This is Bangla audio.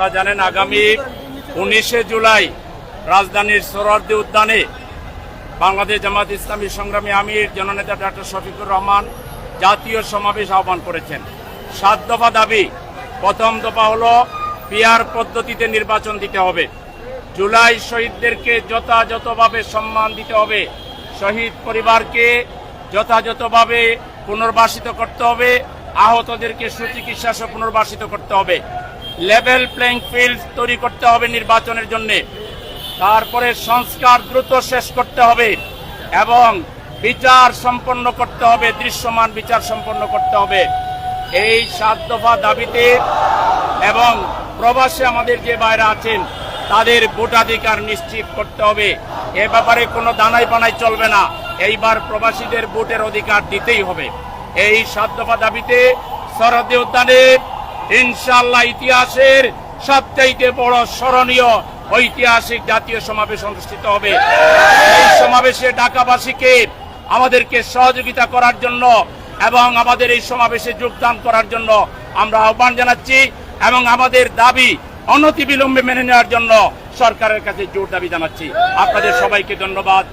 আপনারা জানেন আগামী উনিশে জুলাই রাজধানীর সোহরাওয়ার্দী উদ্যানে বাংলাদেশ জামাত ইসলামী সংগ্রামী আমির, জননেতা ডক্টর শফিকুর রহমান জাতীয় সমাবেশ আহ্বান করেছেন। সাত দফা দাবি, প্রথম দফা হলো পিয়ার পদ্ধতিতে নির্বাচন দিতে হবে। জুলাই শহীদদেরকে যথাযথভাবে সম্মান দিতে হবে। শহীদ পরিবারকে যথাযথভাবে পুনর্বাসিত করতে হবে। আহতদেরকে সুচিকিৎসা পুনর্বাসিত করতে হবে। লেভেল প্লেইং ফিল্ড তৈরি করতে হবে নির্বাচনের জন্যে। তারপরে সংস্কার দ্রুত শেষ করতে হবে এবং বিচার সম্পন্ন করতে হবে, দৃশ্যমান বিচার সম্পন্ন করতে হবে। এই সাত দফা দাবিতে এবং প্রবাসে আমাদের যে বাইরে আছেন, তাদের ভোটাধিকার নিশ্চিত করতে হবে। এ ব্যাপারে কোনো দানাই পানাই চলবে না। এইবার প্রবাসীদের ভোটের অধিকার দিতেই হবে। এই সাত দফা দাবিতে সরদে উদ্যানে ইনশাল্লাহ ইতিহাসের সবচাইতে বড় স্মরণীয় ঐতিহাসিক জাতীয় সমাবেশ অনুষ্ঠিত হবে। এই সমাবেশে ঢাকাবাসীকে আমাদেরকে সহযোগিতা করার জন্য এবং আমাদের এই সমাবেশে যোগদান করার জন্য আমরা আহ্বান জানাচ্ছি এবং আমাদের দাবি অনতিবিলম্বে মেনে নেওয়ার জন্য সরকারের কাছে জোর দাবি জানাচ্ছি। আপনাদের সবাইকে ধন্যবাদ।